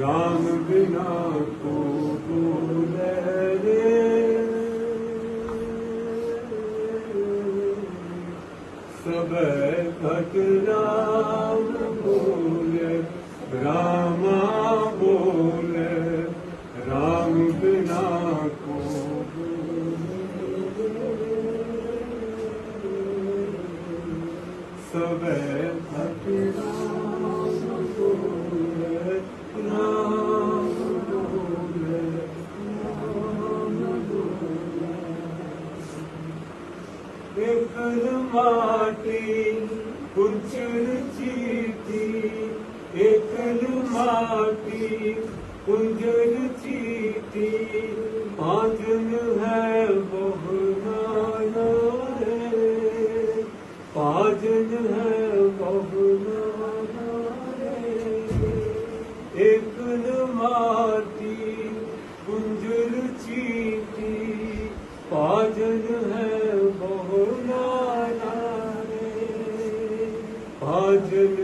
ਰਾਮ ਬਿਨਾ ਕੋ ਭੂਲੇ ਰੇ ਸਭੈ ਭਗਤ ਰਾਮ ਭੂਲੇ ਰਾਮਾ ਸਭੈ ਭਗਤੀ ਨਾਮ ਬੋਲੇ ਨਾਮ ਬੋਲੇ ਨਾਮ ਬੋਲੇ ਇਕਲ ਮਾਟੀ ਕੁੰਚਨ ਚੀਤੀ ਇਕਲ ਮਾਟੀ ਕੁੰਜਨ ਚੀਤੀ ਪਾਜਨ ਹੈ ਬਹੁਤ ਭਜਨ ਹੈ ਬਹੁ ਨਾਨਾ ਰੇ ਭਜਨ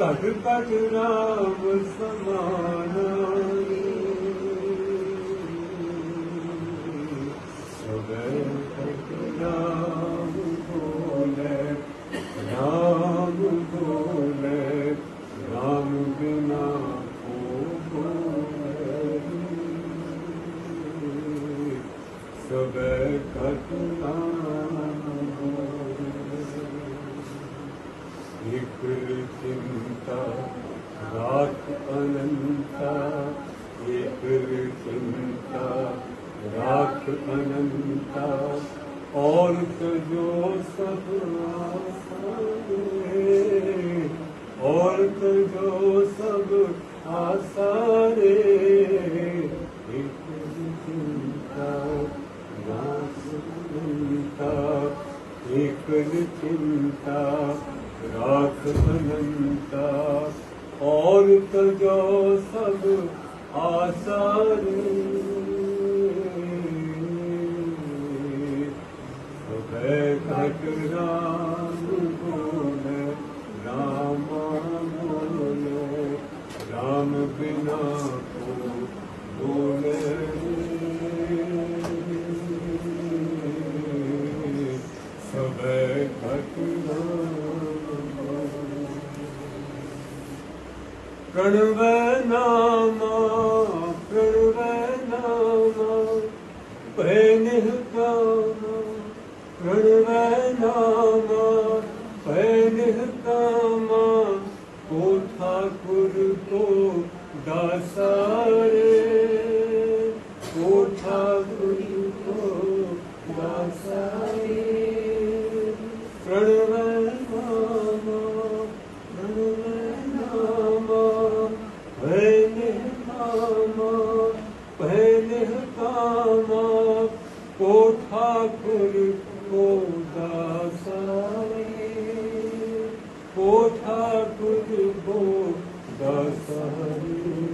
ਘਟ ਘਟ ਰਾਮ ਸਮਾਨ ਸਗੈ ਘਟ ਰਾਮ ਬੋਲੇ ਰਾਮ ਬੋਲੇ ਰਾਮ ਬਿਨਾ ਸਗੈ ਘਟ ਰਾਮ ਇਕ ਚਿੰਤਾ ਰਾਖ ਅਨੰਤਾ, ਇਕ ਚਿੰਤਾ ਰਾਖ ਅਨੰਤਾ। ਔਰ ਜੋ ਸਭ ਆਸਾਰੇ ਔਰ ਜੋ ਸਭ ਆਸਾਰੇ ਇਕ ਚਿੰਤਾ ਰਾਖ ਅਨੰਤਾ। एकल चिंता राख अनंता और तजो सब आसारे सुबह घट राम बोले राम बोले राम बिना ਕਣਵ ਨਾਮਾ ਕਣਵ ਨਾਮਾ, ਭੈ ਨਿਹਕਾਮਾ ਕਣਵ ਨਾਮਾ, ਭੈ ਨਿਹਕਾਮਾ ਕੋ ਠਾਕੁਰ ਕੋ ਦਾਸਾਰੇ, ਕੋ ਠਾਕੁਰ ਕੋ ਦਾਸਾਰੇ। ਨਿਹਤਾਨਾ ਕੋ ਠਾਕੁਰ ਕੋ ਦਾਸਾਰੇ ਕੋ ਠਾਕੁਰ ਕੋ ਦਾਸਾਰੇ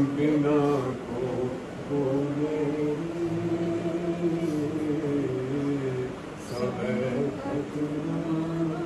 बिना को कोरे सब खतना